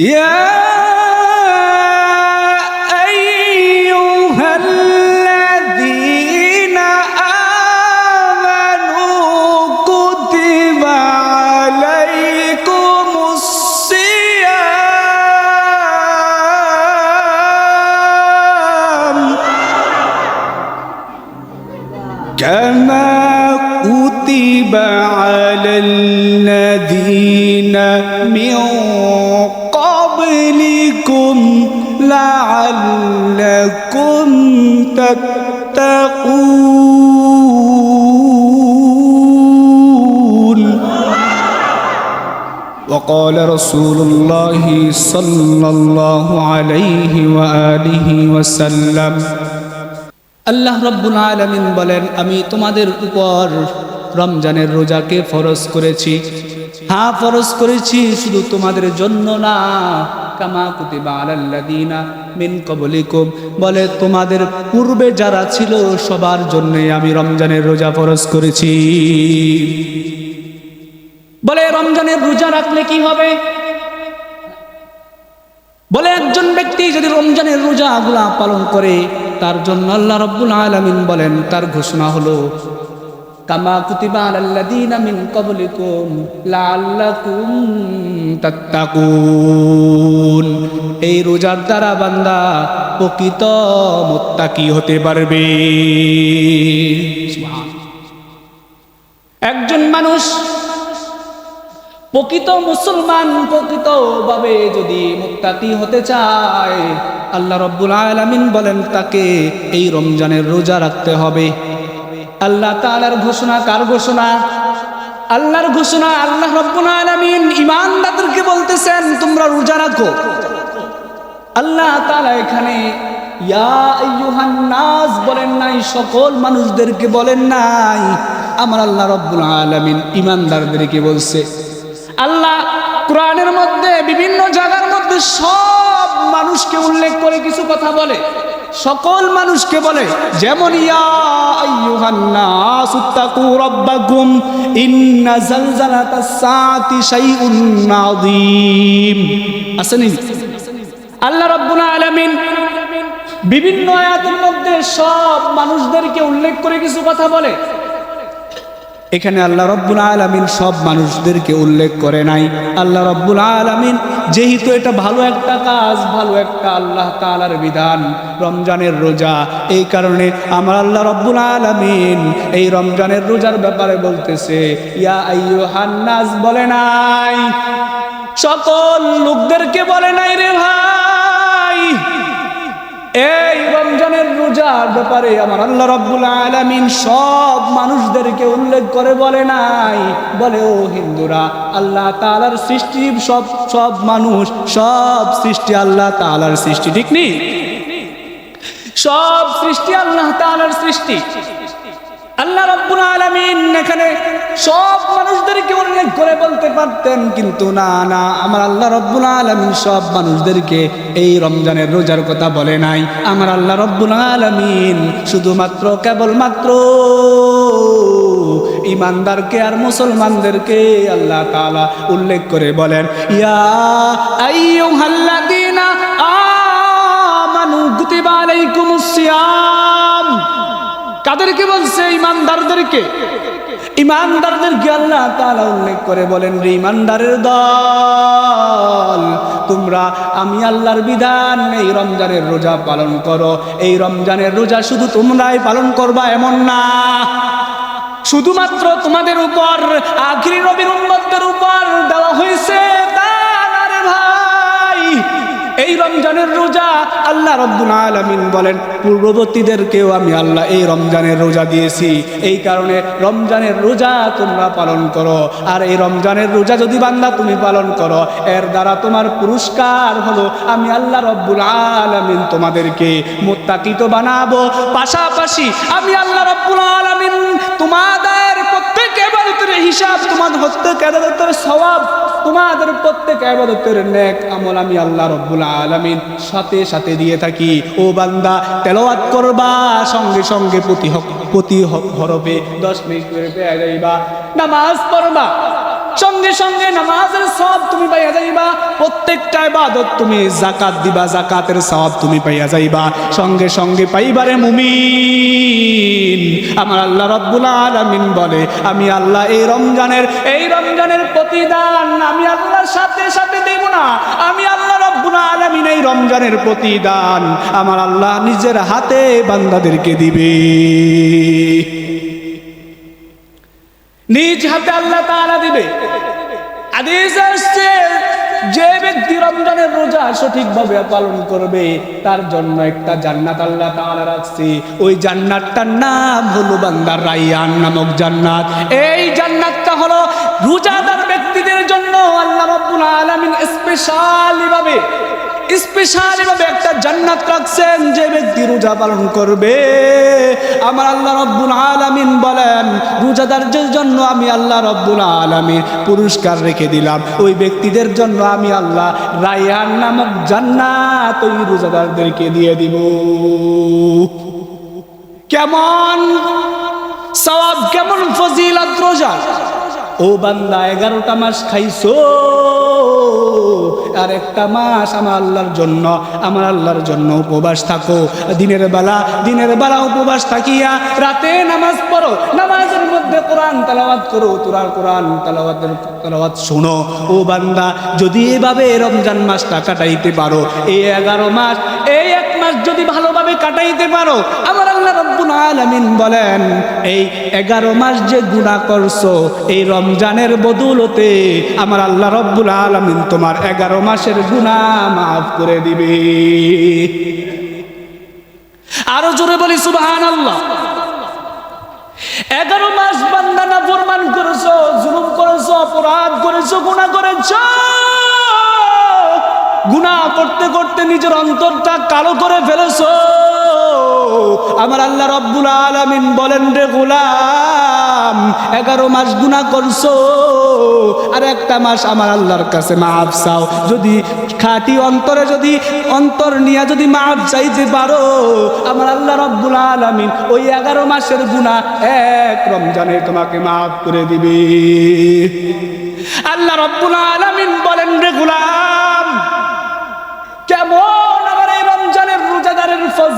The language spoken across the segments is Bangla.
Yeah. تتقون وقال رسول الله صلى الله عليه وآله وسلم আল্লাহ রব্বুল আলমিন বলেন আমি তোমাদের উপর রমজানের রোজাকে ফরজ করেছি হ্যাঁ ফরজ করেছি শুধু তোমাদের জন্য না কামা কুতিবা আলাল্লাদিনা মিন কবলিকুম। বলে, তোমাদের পূর্বে যারা ছিল, সবার জন্যই আমি রমজানের রোজা ফরজ করেছি। বলে, রমজানের রোজা রাখলে কি হবে? বলে, একজন ব্যক্তি যদি রমজানের রোজাগুলা পালন করে, তার জন্য আল্লাহ রব্বুল আলামিন বলেন, তার ঘোষণা হলো এই রোজার দ্বারা বান্দা প্রকৃত মুত্তাকি হতে পারবে। একজন মানুষ প্রকৃত মুসলমান প্রকৃতভাবে যদি মুক্তাকি হতে চায়, আল্লাহ রব্বুল আলামিন বলেন তাকে এই রমজানের রোজা রাখতে হবে। আল্লাহ তাআলার ঘোষণা কার ঘোষণা? আল্লাহর ঘোষণা আল্লাহ রব্বুল আলামিন ইমানদারদেরকে বলতেছেন, তোমরা রোজা রাখো। আল্লাহ তাআলা এখানে নাস বলেন নাই, সকল মানুষদেরকে বলেন নাই। আমার আল্লাহ রব্বুল আলামিন ইমানদারদেরকে বলছে, আল্লাহ কোরআনের মধ্যে, বিভিন্ন জায়গার মধ্যে সব মানুষকে উল্লেখ করে কিছু কথা বলে। সকল মানুষকে বলে, যেমন আল্লাহ রব্বুল আলমিন বিভিন্ন আয়াতের মধ্যে সব মানুষদেরকে উল্লেখ করে কিছু কথা বলে। এখানে আল্লাহ রব্বুল আলমিন সব মানুষদেরকে উল্লেখ করে নাই। আল্লাহ রব্বুল আলমিন যেহেতু এটা ভালো একটা কাজ, ভালো একটা আল্লাহ তালার বিধান, রমজানের রোজা, এই কারণে আমার আল্লাহ রব্বুল আলমিন এই রমজানের রোজার ব্যাপারে বলতেছে, ইয়া বলে নাই। সকল লোকদেরকে বলে নাই রে ভাই। এই রমজানের রোজার ব্যাপারে আমার আল্লাহ রব্বুল আলামিন সব মানুষদেরকে উল্লেখ করে বলে নাই। বলে, ও হিন্দুরা, আল্লাহ তালার সৃষ্টি সব সব মানুষ, সব সৃষ্টি আল্লাহ তালার সৃষ্টি, ঠিক নেই সব সৃষ্টি আল্লাহ তালার সৃষ্টি। আল্লাহ রব্বুল আলামিন এখানে সব মানুষদেরকে উল্লেখ করে বলতে পারতেন, কিন্তু না না, আমার আল্লাহ রব্বুল আলমিন সব মানুষদেরকে এই রমজানের রোজার কথা বলে নাই। আমার আল্লাহ রব্বুল আলামিন শুধুমাত্র, কেবলমাত্র ইমানদারকে আর মুসলমানদেরকে আল্লাহ তালা উল্লেখ করে বলেন, ইয়া আইয়ুহাল্লাযীনা আমানু কুতিবা আলাইকুমুস কাদেরকে বলছে? ইমানদারদেরকে। ইমানদারদেরকে আল্লাহ তাআলা উল্লেখ করে বলেন, রে ইমানদারের দল, তোমরা, আমি আল্লাহর বিধান, এই রমজানের রোজা পালন করো। এই রমজানের রোজা শুধু তোমরাই পালন করবা, এমন না। শুধুমাত্র তোমাদের উপর, আখিরি নবীর উম্মতদের উপর দেওয়া হয়েছে। এই রমজানের রোজা আল্লাহ রব্বুল আলামিন বলেন, পূর্ববর্তীদেরকেও আমি আল্লাহ এই রমজানের রোজা দিয়েছি। এই কারণে রমজানের রোজা তোমরা পালন করো। আর এই রমজানের রোজা যদি বান্দা তুমি পালন করো, এর দ্বারা তোমার পুরস্কার হলো, আমি আল্লাহ রব্বুল আলামিন তোমাদেরকে মোত্তাকিত বানাবো। পাশাপাশি আমি আল্লাহ রব্বুল আলামিন তোমাদের প্রত্যেক এবাদতের হিসাব তোমার প্রত্যেক এবাদতের সওয়াব তোমাদের প্রত্যেক আবাদতের নেক আমল আমি আল্লাহ রব্বুল আলমিন সাথে সাথে দিয়ে থাকি। ও বান্দা, তেলাওয়াত করবা, সঙ্গে সঙ্গে প্রতি প্রতি হরবে দশ মিনিট করে পেয়ে যাইবা। নামাজ পড়বা। সঙ্গে সঙ্গে নামাজের সব তুমি পাইয়া যাইবা, প্রত্যেকটা ইবাদত তুমি জাকাত দিবা জাকাতের সব তুমি পাইয়া যাইবা। সঙ্গে সঙ্গে পাইবারে মুমিন। আমার আল্লাহ রব্বুল আলামিন বলে, আমি আল্লাহ এই রমজানের এই রমজানের প্রতিদান আমি আল্লাহর সাথে সাথে দেব না। আমি আল্লাহ রব্বুল আলামিন এই রমজানের প্রতিদান আমার আল্লাহ নিজের হাতে বান্দাদেরকে দিবে। নিজ হাতে আল্লাহ তাআলা দিবে। হাদিস আসছে, যে ব্যক্তি রমজানের রোজা সঠিকভাবে পালন করবে, তার জন্য একটা জান্নাত আল্লাহ তাআলা রাখছে। ওই জান্নাতটার নাম হলো বান্দার রাইয়ান নামক জান্নাত। এই জান্নাতটা হলো রোজাদার ব্যক্তিদের জন্য আল্লাহ রাব্বুল আলামিন স্পেশালি ভাবে স্পেশালি ভাবে একটা জান্নাত রাখছেন যে ব্যক্তি রোজা পালন করবে। আমার আল্লাহ রব্বুল আলামিন বলেন, রোজাদারদের জন্য আমি আল্লাহ রব্বুল আলামিন পুরস্কার রেখে দিলাম। ওই ব্যক্তিদের জন্য আমি আল্লাহ রায়ান নামক জান্নাত ওই রোজাদারদেরকে দিয়ে দিব। কেমন? সওয়াব কেমন ফজিলত রোজা? ও বান্দা, এগারোটা মাস খাইছো? আর একটা মাস আমার আল্লাহর জন্য, আমার আল্লাহর জন্য উপবাস থাকো। দিনের বেলা দিনের বেলা উপবাস থাকিয়া রাতে নামাজ পড়ো। নামাজের মধ্যে কোরআন তালাবাদ করো, তোরার কোরআন তালাবাদের তালাবাদ শোনো। ও বান্দা, যদি এভাবে রমজান মাসটা কাটাইতে পারো, এই এগারো মাস, এই এক মাস যদি ভালোভাবে কাটাইতে পারো আমার আল্লাহ রব্বুল আলামিন বলেন, এই এগারো মাস যে গুণা করছ, এই রমজানের বদৌলতে আমার আল্লাহ রব্বুল আলামিন তোমার এগারো মাসের গুণা মাফ করে দিবে। আরও জোরে বলি সুবহান আল্লাহ এগারো মাস বান্দানা ফরমান করেছ, জুলুম করেছ, অপরাধ করেছ গুণা করেছ। গুণা করতে করতে নিজের অন্তরটা কালো করে ফেলেছো। আমার আল্লাহ রব্বুল আলামিন বলেন, রে গোলাম, এগারো মাস গুণা করছ, আর একটা মাস আমার আল্লাহর কাছে মাফ চাও। যদি খাটি অন্তরে যদি, অন্তর নিয়ে যদি মাফ চাইতে পারো, আমার আল্লাহ রব্বুল আলামিন ওই এগারো মাসের গুণা এক রমজানে তোমাকে মাফ করে দিবে। আল্লাহ রব্বুল আলামিন বলেন, রে গোলাম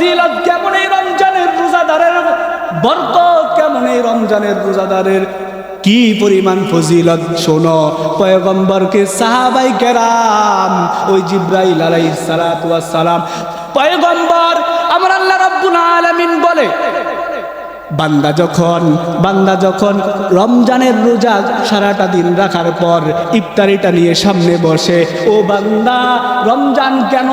ফজিলত কেমন এই রমজানের রোজাদারের বরত কেমন এই রমজানের রোজাদারের? কি পরিমাণ ফজিলত? শোনো, পয়গম্বরকে সাহাবাই কেরাম, ওই জিব্রাইল ওয়াস সালাম, পয়গম্বর আমার আল্লাহ রাব্বুল আলামিন বলে বান্দা যখন বান্দা যখন রমজানের রোজা সারাটা দিন রাখার পর ইফতারিটা নিয়ে সামনে বসে, ও বান্দা, রমজান কেন?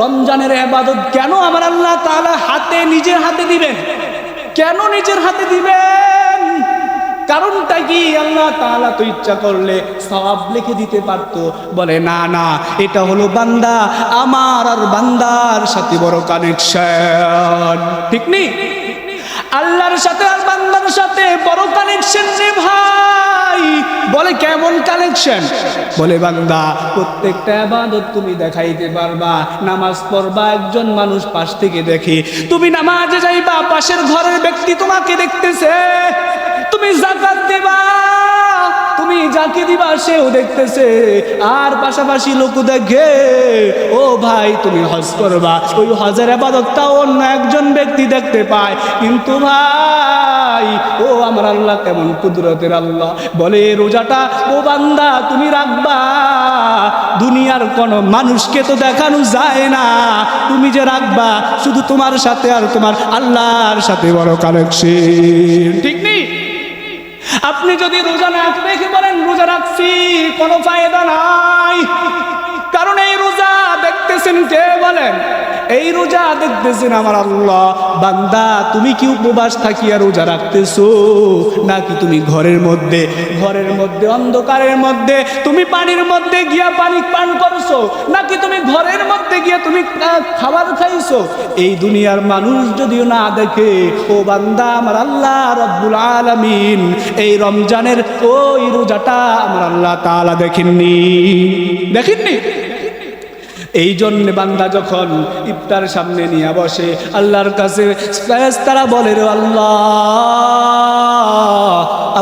রমজানের এবাদত কেন আমার আল্লাহ তাআলা হাতে, নিজের হাতে দিবেন? কেন নিজের হাতে দিবেন? কারণটা কি? আল্লাহ তাআলা তো ইচ্ছা করলে সওয়াব লিখে দিতে পারতো। বলে, না না, এটা হলো বান্দা, আমার আর বান্দার সাথে বড় কানেকশন ঠিক নেই? আল্লাহর সাথে আর বান্দার সাথে বড় কানেকশন রে ভাই। বলে, কেমন কানেকশন বলে, বান্দা, প্রত্যেকটা আবাদত তুমি দেখাইতে পারবা। নামাজ পড়বা, একজন মানুষ পাশ থেকে দেখে। তুমি নামাজে যাইবা, পাশের ঘরের ব্যক্তি তোমাকে দেখতেছে। তুমি জাকাত দেবা। তুমি যাকে দিবা সেও দেখতেছে। আর পাশাপাশি লোক দেখে, ও ভাই, তুমি হজ করবা। ওই হজের আবাদতটা অন্য একজন ব্যক্তি দেখতে পায়। কিন্তু ভাই, ও আমার আল্লাহ, কেমন কুদরতের আল্লাহ। বলে, রোজাটা ও বান্দা, তুমি রাখবা। দুনিয়ার কোন মানুষকে তো দেখানো যায় না। তুমি যে রাখবা, শুধু তোমার সাথে আর তোমার আল্লাহর সাথে বড় কালেকশন ঠিক নেই? আপনি যদি রোজা না রেখে বলেন? রোজা রাখছি, কোনো ফায়দা নাই। কারণ এই রোজা দেখতেছেন কে বলেন? এই রোজা দেখতেছেন আমার আল্লাহ। বান্দা, তুমি কি উপবাস থাকিয়া রোজা রাখতেছো? নাকি তুমি ঘরের মধ্যে? ঘরের মধ্যে, অন্ধকারের মধ্যে? তুমি পানির মধ্যে গিয়া পানি পান করছ? নাকি তুমি ঘরের মধ্যে গিয়া তুমি খাবার খাইছো? এই দুনিয়ার মানুষ যদিও না দেখে, ও বান্দা, আমার আল্লাহ রব্বুল আলামিন, এই রমজানের ওই রোজাটা আমার আল্লাহ তাআলা দেখেননি। দেখেননি? এই জন্য বান্দা যখন ইফতার সামনে নিয়ে বসে, আল্লাহর কাছে তারা বলে আল্লাহ,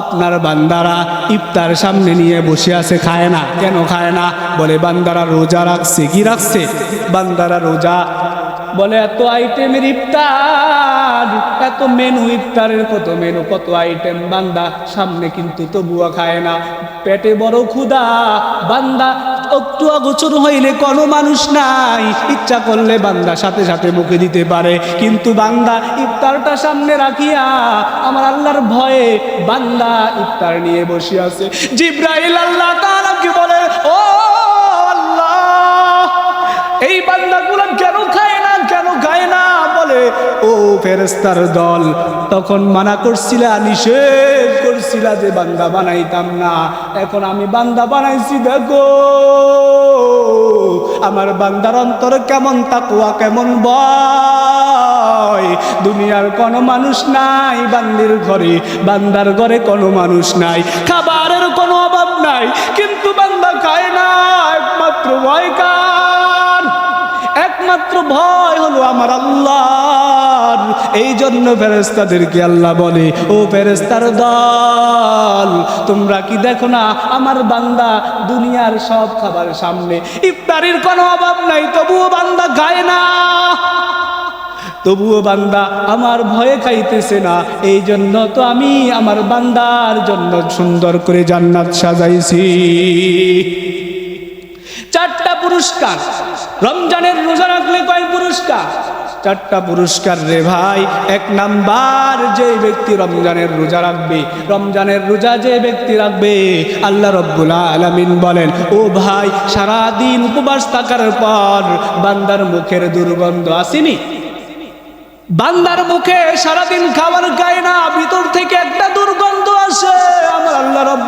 আপনার বান্দারা ইফতার সামনে নিয়ে বসে আছে, খায় না। কেন খায় না? বলে, বান্দারা রোজা রাখছে। কি রাখছে? বান্দারা রোজা বলে, এত আইটেমের ইফতার, এত মেনু ইফতারের কত মেনু কত আইটেম বান্দা সামনে কিন্তু তবুয়া খায় না। পেটে বড় ক্ষুদা বান্দা একটু অগোচর হইলে কোনো মানুষ নাই। ইচ্ছা করলে বান্দা সাথে সাথে মুখে দিতে পারে। কিন্তু বান্দা ইফতারটা সামনে রাখিয়া আমার আল্লাহর ভয়ে বান্দা ইফতার নিয়ে বসে আছে। জিব্রাইল আল্লাহ তাআলাকে বলে, ও আল্লাহ, এই বান্দাগুলো ও ফেরেস্তার দল। তখন মানা করছিলা, নিষেধ করছিলা যে বান্দা বানাইতাম না। এখন আমি বান্দা বানাইছি, দেখো। আমার বান্দার অন্তর কেমন তাকুয়া কেমন বয়। দুনিয়ার কোনো মানুষ নাই বান্দির ঘরে, বান্দার ঘরে কোনো মানুষ নাই। খাবারের কোনো অভাব নাই, কিন্তু বান্দা খায় না, একমাত্র ভয় কার? একমাত্র ভয় হলো আমার আল্লাহর। এই জন্য ফেরেস্তাদেরকে আল্লাহ বলে, ও ফেরেস্তার দল, তোমরা কি দেখো না আমার বান্দা দুনিয়ার সব খাবার সামনে? ইফতারির কোনো অভাব নাই, তবুও বান্দা খায় না। তবুও বান্দা আমার ভয়ে খাইতেছে না। এই জন্য তো আমি আমার বান্দার জন্য সুন্দর করে জান্নাত সাজাইছি। চারটা পুরস্কার। রমজানের রোজা রাখলে কয় পুরস্কার? চারটা পুরস্কার রে ভাই, এক নাম্বার যে ব্যক্তি রমজানের রোজা রাখবে, রমজানের রোজা যে ব্যক্তি রাখবে, আল্লাহ রব্বুল আলামিন বলেন, ও ভাই সারা দিন উপবাস থাকার পর বান্দার মুখের দুর্গন্ধ আসেনি? বান্দার মুখে সারাদিন খাবার খায় না, ভিতর থেকে একটা দুর্গন্ধ আসে। আমার আল্লাহ রব্বুল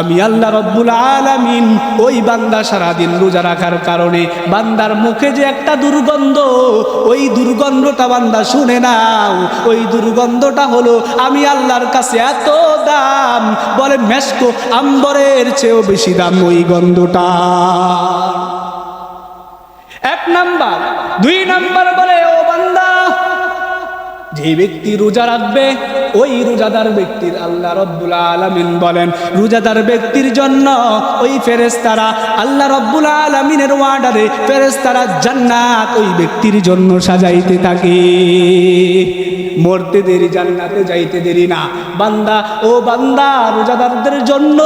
আমি আল্লাহ রব্বুল আলামিন ওই বান্দা সারাদিন রোজা রাখার কারণে বান্দার মুখে যে একটা দুর্গন্ধ, ওই দুর্গন্ধটা বান্দা শুনে নাও। ওই দুর্গন্ধটা হলো আমি আল্লাহর কাছে এত দাম, বলে মেসকো আম্বরের চেয়েও বেশি দাম ওই গন্ধটা। এক নাম্বার, দুই নাম্বার বলে, ও বান্দা, যে ব্যক্তি রোজা রাখবে ওই রোজাদার ব্যক্তির আল্লাহ রব্বুল আলামিন বলেন, রোজাদার ব্যক্তির জন্য ওই ফেরেশতারা আল্লাহ রব্বুল আলামিনের ওয়ার্ডারে ফেরেশতারা জান্নাত ওই ব্যক্তির জন্য সাজাইতে থাকে। মরতে দেরি, জান্নাতে যাইতে দেরি না। বান্দা, ও বান্দা, রোজাদারদের জন্য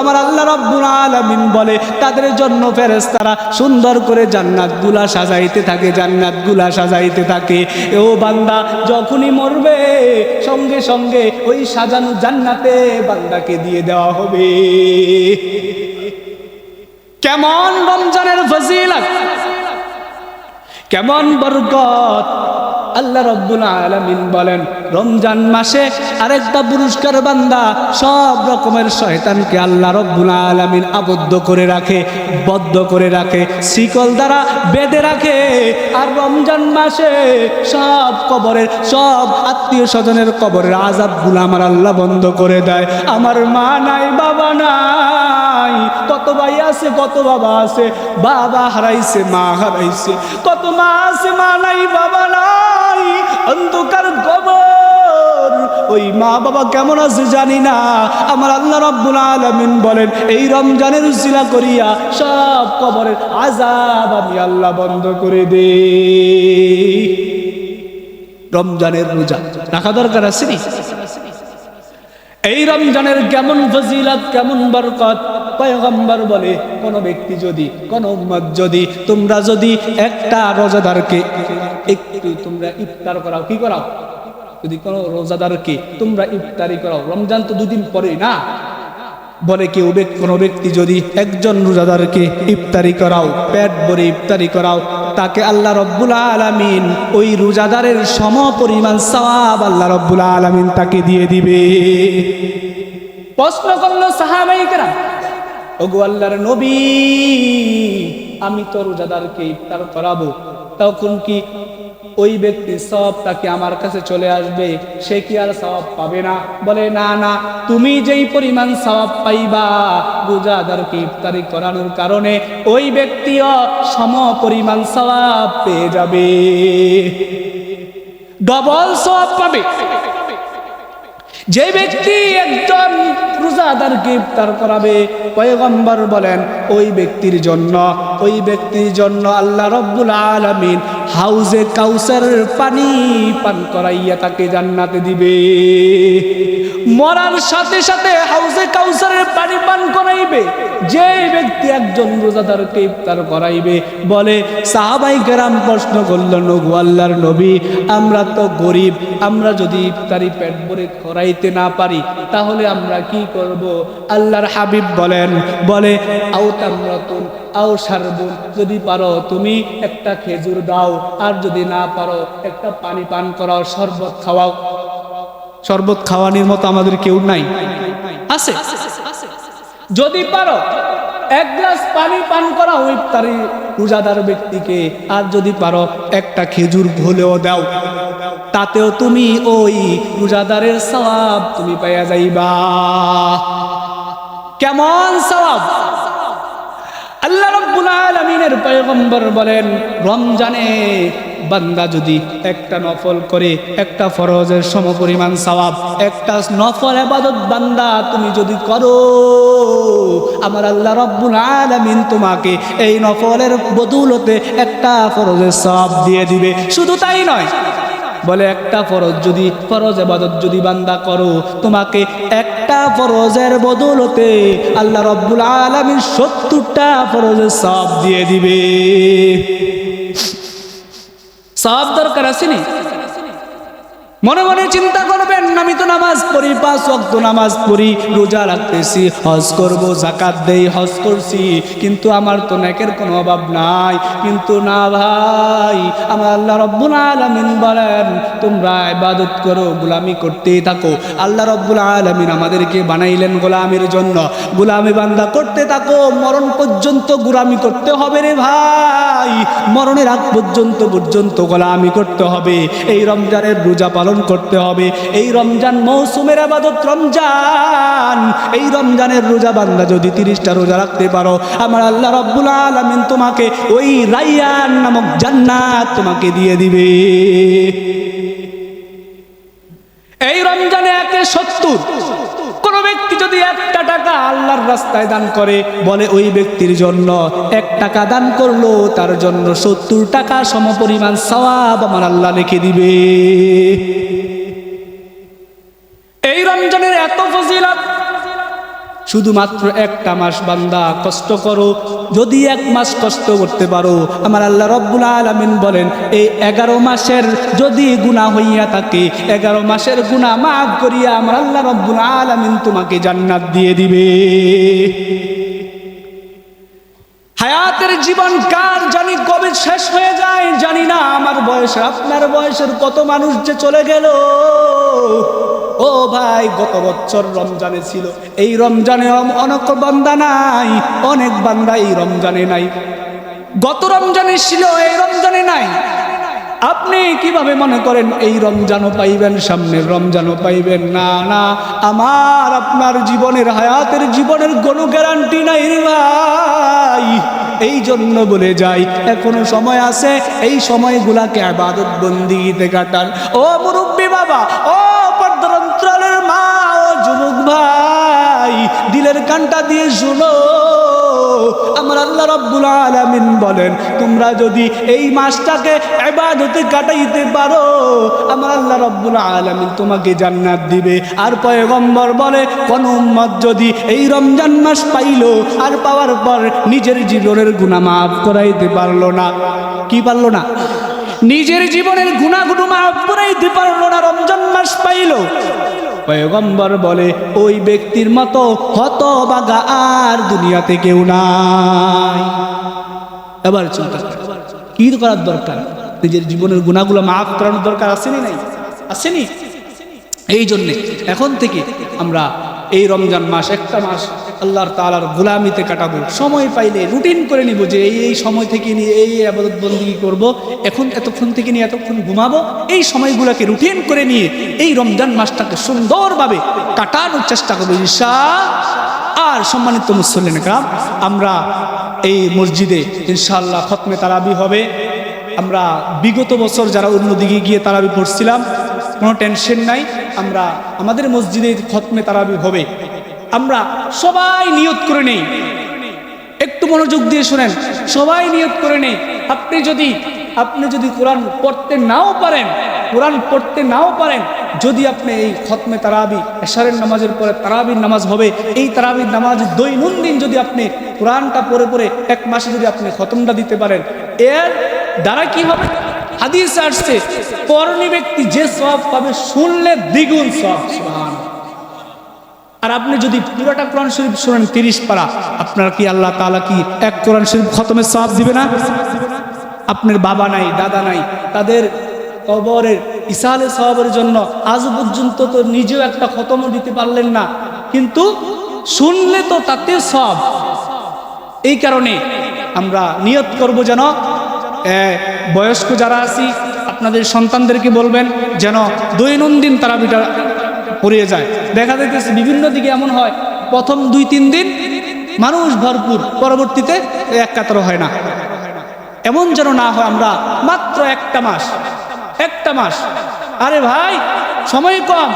আমার আল্লাহ রব্বুল আলামিন বলে, তাদের জন্য ফেরেশতারা সুন্দর করে জান্নাতগুলা সাজাইতে থাকে, জান্নাতগুলা সাজাইতে থাকে। ও বান্দা, যখনই মরবে সঙ্গে সঙ্গে ওই সাজানো জান্নাতে বান্দাকে দিয়ে দেওয়া হবে। কেমন রমজানের ফজিলত কেমন বরকত আল্লাহ রব্বুল আলামিন বলেন, রমজান মাসে আরেকটা পুরস্কার বান্দা সব রকমের শয়তানকে আল্লাহ রব্বুল আলামিন আবদ্ধ করে রাখে, বদ্ধ করে রাখে, শিকল দ্বারা বেঁধে রাখে। আর রমজান মাসে সব কবরের, সব আত্মীয় স্বজনের কবরের আজাবগুলো আমার আল্লাহ বন্ধ করে দেয়। আমার মা নাই, বাবা নাই, কত ভাই আছে, কত বাবা আছে, বাবা হারাইছে, মা হারাইছে, কত মা আছে, মা নাই, বাবা নাই। অন্ধকার কবর। ওই মা বাবা কেমন আছে জানি না। আমার আল্লাহ রব্বুল আলামিন বলেন, এই রমজানের উসিলা করিয়া সব কবরের আজাব আমি আল্লাহ বন্ধ করে দে রমজানের রোজা রাখা দরকার আছে এই রমজানের কেমন ফজিলত, কেমন বরকত? পয়গম্বর বলে, কোন ব্যক্তি যদি, কোন উম্মত যদি, তোমরা যদি একটা রোজাদারকে একটু তোমরা ইফতার করাও, কি করাও? যদি কোনো রোজাদারকে তোমরা ইফতারি করাও, রমজান তো দুদিন পরে না? বলে কেউ কোনো ব্যক্তি যদি একজন রোজাদারকে ইফতারি করাও, পেট ভরে ইফতারি করাও, তাকে আল্লাহ রব্বুল আলামিন ওই রোজাদারের সম পরিমাণ সওয়াব আল্লাহ রব্বুল আলামিন তাকে দিয়ে দিবে। প্রশ্ন করল সাহাবাইকরা ওগো আল্লাহর নবী, আমি তো রোজাদারকে ইফতার করাবো, তখন কি ওই ব্যক্তি সব তাকে আমার কাছে চলে আসবে, সে কি আর সওয়াব পাবে না? বলে, না না, তুমি যেই পরিমাণ সওয়াব পাইবা রোজাদারকে ইফতারি করানোর কারণে ওই ব্যক্তিও সম পরিমাণ সওয়াব পেয়ে যাবে। ডবল সওয়াব পাবে। যে ব্যক্তি একজন রোজাদারকে ইফতার করাবে, পয়গম্বর বলেন, ওই ব্যক্তির জন্য, ওই ব্যক্তির জন্য আল্লাহ রব্বুল আলামিন হাউজে কাউসার পানি পান করাইয়া তাকে জান্নাতে দিবে। মরার সাথে সাথে হাউজে কাউসারের পানি পান করাইবে। যে ব্যক্তি একজন রোজাদারকে ইফতার করাইবে, বলে সাহাবাই কেরাম প্রশ্ন করল, নবু আল্লাহর নবী, আমরা তো গরিব, আমরা যদি ইফতারি পেট ভরে করাইতে না পারি, তাহলে আমরা কি করব? আল্লাহর হাবিব বলেন, বলে, আও তামরাতুন আও সারবুন যদি পারো তুমি একটা খেজুর দাও, আর যদি না পারো একটা পানি পান করাও, শরবত খাওয়াও। শরবত খাওয়ানির মতো আমাদের কেউ নাই। আছে? যদি পারো, এক গ্লাস পানি পান করা ইফতারি রোজাদার ব্যক্তিকে, আর যদি পারো একটা খেজুর ভুলেও দাও। তাতেও তুমি ওই রোজাদারের সওয়াব তুমি পাইয়া যাইবা। কেমন সওয়াব? আল্লাহ রাব্বুল আলামিনের পয়গম্বর বলেন, রমজানে বান্দা যদি একটা নফল করে, একটা ফরজের সমপরিমাণ সওয়াব, একটা নফল ইবাদত বান্দা তুমি যদি করো, আমার আল্লাহ রাব্বুল আলামিন তোমাকে এই নফলের বদৌলতে একটা ফরজের সওয়াব দিয়ে দিবে। শুধু তাই নয় বলে, একটা ফরজ যদি, ফরজ এবাদত যদি বান্দা করো, তোমাকে একটা ফরজের বদলতে আল্লাহ রব্বুল আলমীর সত্তরটা ফরজের সব দিয়ে দিবে। সব দরকার আসেনি মনে মনে চিন্তা করবেন, আমি তো নামাজ পড়ি, পাঁচ ওয়াক্ত নামাজ পড়ি, রোজা রাখতেছি, হজ করব জাকাত দেই, হজ করছি, কিন্তু আমার তো নেকের কোনো অভাব নাই। কিন্তু না ভাই, আমার আল্লাহ রব্বুল আলামিন বলেন, তোমরা ইবাদত করো, গোলামি করতেই থাকো। আল্লাহ রব্বুল আলামিন আমাদেরকে বানাইলেন গোলামির জন্য। গোলামি বান্দা করতে থাকো, মরণ পর্যন্ত গোলামি করতে হবে রে ভাই। মরণের আগ পর্যন্ত পর্যন্ত গোলামি করতে হবে। এই রমজানের রোজা পালন করতে হবে। এই রমজান মৌসুমের আবাদত রমজান। এই রমজানের রোজা বান্দা যদি তিরিশটা রোজা রাখতে পারো, আমার আল্লাহ রব্বুল আলমিন তোমাকে ওই রাইয়ান নামক জান্নাত তোমাকে দিয়ে দিবে। এই রমজানে একে সত্তর। কোন ব্যক্তি যদি একটা টাকা আল্লাহর রাস্তায় দান করে, বলে ওই ব্যক্তির জন্য এক টাকা দান করল, তার জন্য সত্তর টাকা সমপরিমাণ সওয়াব আমার আল্লাহ লিখে দিবে। এই রমজানের এত ফজিলত শুধুমাত্র একটা মাস বান্দা, কষ্ট করো। যদি এক মাস কষ্ট করতে পারো, আমার আল্লাহ রব্বুল আলমিন বলেন, এই এগারো মাসের যদি গুণা হইয়া থাকে, এগারো মাসের গুণা মাফ করিয়া আমার আল্লাহ রব্বুল আলমিন তোমাকে জান্নাত দিয়ে দিবে। হায়াতের জীবন কার জানি কবে শেষ হয়ে যায় জানি না, আমার বয়স, আপনার বয়সের কত মানুষ যে চলে গেল। ও ভাই, গত বছর রমজানে ছিল। এই রমজানে অনেক বান্দা নাই, অনেক বান্দা এই রমজানে নাই। গত রমজানে ছিল, এই রমজানে নাই। আপনি কীভাবে মনে করেন, এই রমজানও পাইবেন, সামনের রমজানও পাইবেন? না না, আমার, আপনার জীবনের হায়াতের জীবনের কোনো গ্যারান্টি নাই ভাই। এই জন্য বলে যাই, এখনও সময় আছে, এই সময়গুলাকে আবাদত বন্দিতে কাটান। ও মুরব্বী বাবা, ও ভাই, দিলের কানটা দিয়ে শুনো। আমার আল্লাহ রব্বুল আলামিন বলেন, তোমরা যদি এই মাসটাকে ইবাদতে কাটাইতে পারো, আমার আল্লাহ রব্বুল আলামিন তোমাকে জান্নাত দিবে। আর পয়গম্বর বলে, কোন উম্মত যদি এই রমজান মাস পাইলো, আর পাওয়ার পর নিজের জীবনের গুনাহ মাফ করাইতে পারল না। কি পারল না? নিজের জীবনের গুণাগুলো মাফ করাইতে পারল না, রমজান মাস পাইলো। পয়গম্বর বলে, ওই ব্যক্তির মতো হতবাগা আর দুনিয়াতে কেউ নাই। এবার চিন্তা কি করার দরকার? নিজের জীবনের গুণাগুলো মাফ করানোর দরকার আসেনি নাই? আসেনি? এই জন্যে, এখন থেকে আমরা এই রমজান মাস, একটা মাস আল্লাহর তালার গোলামিতে কাটাবো। সময় পাইলে রুটিন করে নিব যে এই এই সময় থেকে নিয়ে এই এই আবাদত বন্দি করব, এখন এতক্ষণ থেকে নিয়ে এতক্ষণ ঘুমাবো, এই সময়গুলোকে রুটিন করে নিয়ে এই রমজান মাসটাকে সুন্দরভাবে কাটানোর চেষ্টা করব ঈশা আর সম্মানিত মুসল্লিন কাম আমরা এই মসজিদে ইনশাআল্লাহ খতমে তারাবি হবে। আমরা বিগত বছর যারা অন্যদিকে গিয়ে তারাবি পড়ছিলাম, কোনো টেনশন নাই। আমরা আমাদের মসজিদে খতমে তারাবি হবে। আমরা সবাই নিয়ত করে নেই। একটু মনোযোগ দিয়ে শুনেন, সবাই নিয়ত করে নেই। আপনি যদি আপনি যদি কোরআন পড়তে নাও পারেন, কোরআন পড়তে নাও পারেন, যদি আপনি এই খতমে তারাবি, এশারের নামাজের পরে তারাবির নামাজ হবে, এই তারাবির নামাজ দৈনন্দিন যদি আপনি কোরআনটা পড়ে পড়ে এক মাসে যদি আপনি খতমটা দিতে পারেন, এর দ্বারা কি হবে? হাদিস আসছে, পরনি ব্যক্তি যে সব পাবে শুনলে দ্বিগুণ সব। আর আপনি যদি পুরোটা কোরআন শরীফ শোনেন তিরিশ পারা, আপনার কি আল্লাহ তাআলা কি এক কোরআন শরীফ খতমের সব দিবে না? আপনার বাবা নাই, দাদা নাই, তাদের কবরের ইসালে সবের জন্য আজ পর্যন্ত তো নিজেও একটা খতমও দিতে পারলেন না। কিন্তু শুনলে তো তাতে সব এই কারণে আমরা নিয়ত করব যেন বয়স্ক যারা আছি, আপনাদের সন্তানদেরকে বলবেন যেন দৈনন্দিন তারাবিটা পড়িয়ে যায়। দেখা যাইতেছে বিভিন্ন দিকে এমন হয়, প্রথম দুই, তিন দিন মানুষ ভরপুর, পরবর্তীতে এক হয় না। এমন যেন না হয় আমরা মাত্র একটা মাস একটা মাস। আরে ভাই, সময় কম।